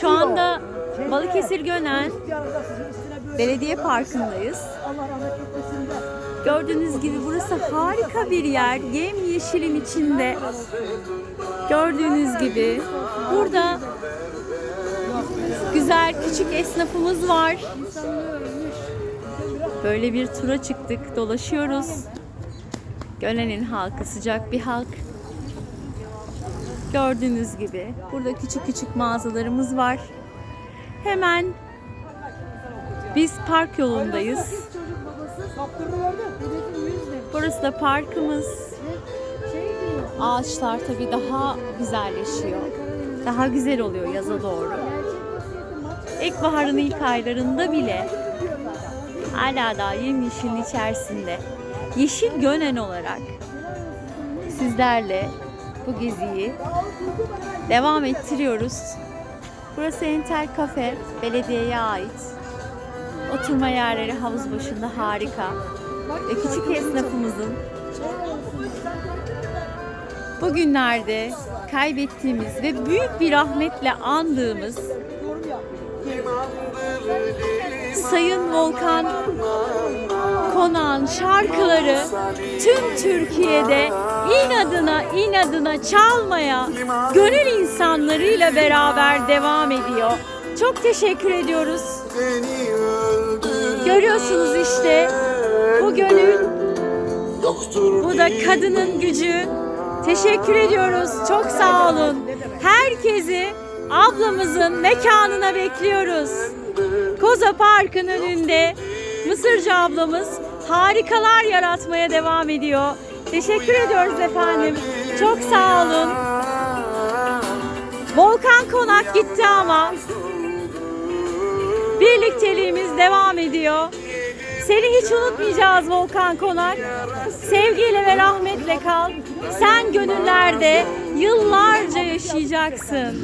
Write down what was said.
Şu anda Balıkesir Gönen Belediye Parkı'ndayız. Gördüğünüz gibi burası harika bir yer. Yemyeşilin içinde. Gördüğünüz gibi burada güzel küçük esnafımız var. Böyle bir tura çıktık, dolaşıyoruz. Gönen'in halkı sıcak bir halk. Gördüğünüz gibi burada küçük küçük mağazalarımız var. Hemen biz park yolundayız. Çocuk babası kaptırdı verdi. Hedefin 100 demiş. Burası da parkımız. Ağaçlar tabii daha güzelleşiyor. Daha güzel oluyor yaza doğru. İlkbaharın ilk aylarında bile hala daha yemyeşilin içerisinde yeşil gönen olarak sizlerle bu geziyi devam ettiriyoruz. Burası Entel Kafe, belediyeye ait. Oturma yerleri havuz başında harika. Ve küçük esnafımızın bugünlerde kaybettiğimiz ve büyük bir rahmetle andığımız Sayın Volkan Konağın şarkıları tüm Türkiye'de inadına inadına çalmaya gönül insanlarıyla beraber devam ediyor. Çok teşekkür ediyoruz. Görüyorsunuz işte bu gönül bu da kadının gücü. Teşekkür ediyoruz. Çok sağ olun. Herkesi ablamızın mekanına bekliyoruz. Koza Park'ın önünde Mısırcı ablamız harikalar yaratmaya devam ediyor. Teşekkür ediyoruz efendim. Çok sağ olun. Volkan Konak gitti ama birlikteliğimiz devam ediyor. Seni hiç unutmayacağız Volkan Konak. Sevgiyle ve rahmetle kal. Sen gönüllerde yıllarca yaşayacaksın.